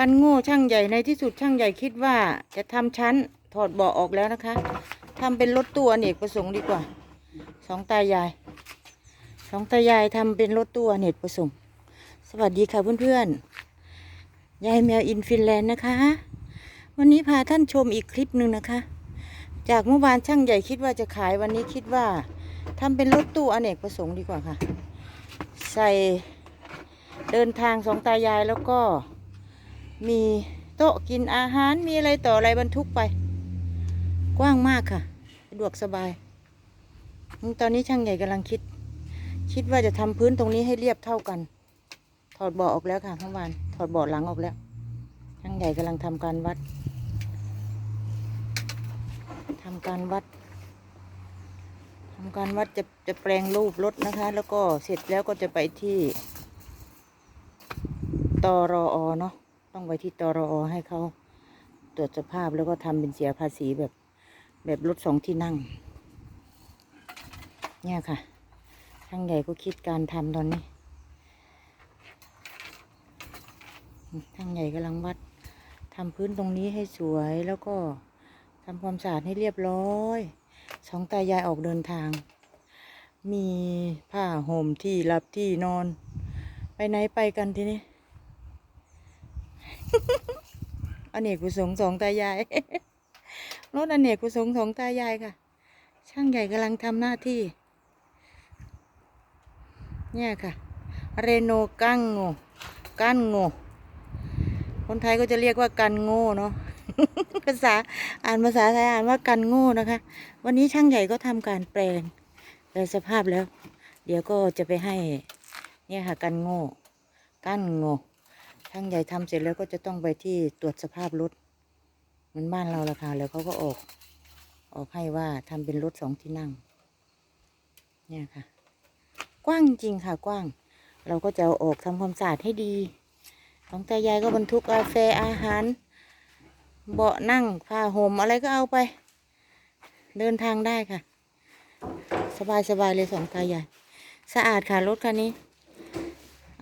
กันโง่ช่างใหญ่ในที่สุดช่างใหญ่คิดว่าจะทำชั้นถอดเบาะออกแล้วนะคะทำเป็นรถตู้อเนกประสงค์ดีกว่าสองตายายสองตายายทำเป็นรถตู้อเนกประสงค์ สวัสดีค่ะเพื่อนๆยายแมวอินฟินแลนด์นะคะ วันนี้พาท่านชมอีกคลิปหนึ่งนะคะ จากเมื่อวานช่างใหญ่คิดว่าจะขายวันนี้คิดว่าทำเป็นรถตู้อเนกประสงค์ดีกว่าค่ะ ใส่เดินทางสองตายายแล้วก็ มีโต๊ะกินอาหารมีอะไรต่ออะไรบรรทุกไป กว้างมากค่ะสะดวกสบาย ตอนนี้ช่างใหญ่กำลังคิด คิดว่าจะทำพื้นตรงนี้ให้เรียบเท่ากัน ถอดเบาะออกแล้วค่ะเมื่อวานถอดเบาะหลังออกแล้ว ช่างใหญ่กำลังทำการวัดทำการวัดทำการวัดจะจะแปลงรูปรถนะคะ แล้วก็เสร็จแล้วก็จะไปที่ตรออเนาะ ต้องไปที่ตรอให้เขาตรวจสภาพแล้วก็ทำเป็นเสียภาษีแบบแบบรถสองที่นั่ง เนี่ยค่ะช่างใหญ่ก็คิดการทำตอนนี้ช่างใหญ่กำลังวัดทำพื้นตรงนี้ให้สวยแล้วก็ทำความสะอาดให้เรียบร้อยสองตายายออกเดินทาง มีผ้าห่มที่หลับที่นอน ไปไหนไปกันทีนี้ อเนกกุศลสองตายาย รถอเนกกุศลสองตายายค่ะ ช่างใหญ่กำลังทำหน้าที่ เนี่ยค่ะ เรโนกั้งโงกั้นโงคนไทยก็จะเรียกว่ากันโง่เนาะภาษาอ่านภาษาไทยอ่านว่ากันโง่นะคะ วันนี้ช่างใหญ่ก็ทำการแปลงแปลสภาพแล้ว เดี๋ยวก็จะไปให้ เนี่ยค่ะกันโง่ กันโง่ ช่างใหญ่ทำเสร็จแล้วก็จะต้องไปที่ตรวจสภาพรถเหมือนบ้านเราละค่ะแล้วเขาก็ออก ออกให้ว่าทำเป็นรถสองที่นั่ง เนี่ยค่ะ กว้างจริงค่ะ กว้าง เราก็จะเอาออกทำความสะอาดให้ดี ของตายายก็บรรทุกกาแฟอาหาร เบาะนั่งผ้าห่มอะไรก็เอาไป เดินทางได้ค่ะ สบายสบายๆเลยสองตายาย สะอาดค่ะรถคันนี้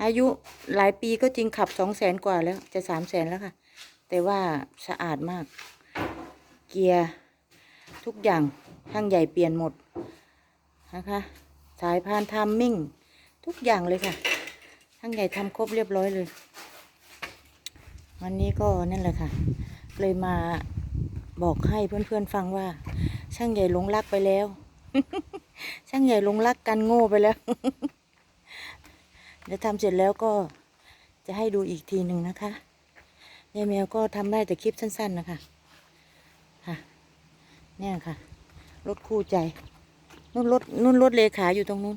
อายุหลายปีก็จริงขับสองแสนกว่าแล้ว จะสามแสนแล้วค่ะ แต่ว่าสะอาดมาก เกียร์ทุกอย่างช่างใหญ่เปลี่ยนหมดนะคะ สายพานทัมมิ่ง ทุกอย่างเลยค่ะช่างใหญ่ทำครบเรียบร้อยเลย วันนี้ก็นั่นแหละค่ะ เลยมาบอกให้เพื่อนๆฟังว่า ช่างใหญ่หลงรักไปแล้ว ช่างใหญ่หลงรักกันโง่ไปแล้ว เดี๋ยวทำเสร็จแล้วก็จะให้ดูอีกทีหนึ่งนะคะยายแมวก็ทำได้แต่คลิปสั้น ๆ นะคะค่ะเนี่ยค่ะรถคู่ใจนู่นรถนู่นรถเลขาอยู่ตรงนู้น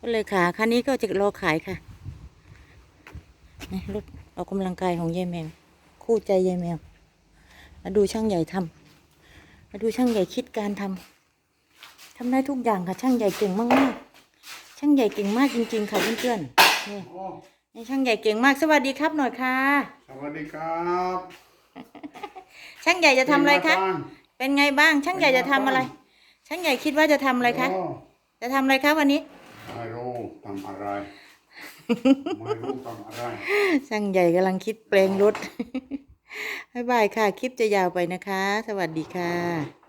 รถเลขาคันนี้ก็จะรอขายค่ะนี่รถออกกำลังกายของยายแมว คู่ใจยายแมวมาดูช่างใหญ่ทำมาดูช่างใหญ่คิดการทำทำได้ทุกอย่างค่ะ ช่างใหญ่เก่งมากๆช่างใหญ่เก่งมากจริง ๆ ค่ะเพื่อนๆ นี่โอ้นี่ช่างใหญ่เก่งมากสวัสดีครับหน่อยค่ะ สวัสดีครับช่างใหญ่จะทำอะไรคะ เป็นไงบ้างเป็นไงบ้าง ช่างใหญ่จะทำอะไร ช่างใหญ่คิดว่าจะทำอะไรคะ โจะทำอะไรคะวันนี้ ไม่รู้ทำอะไร ไม่รู้ทำอะไร ช่างใหญ่กำลังคิดเปลงรถ บ๊ายบายค่ะ คลิปจะยาวไปนะคะ สวัสดีค่ะ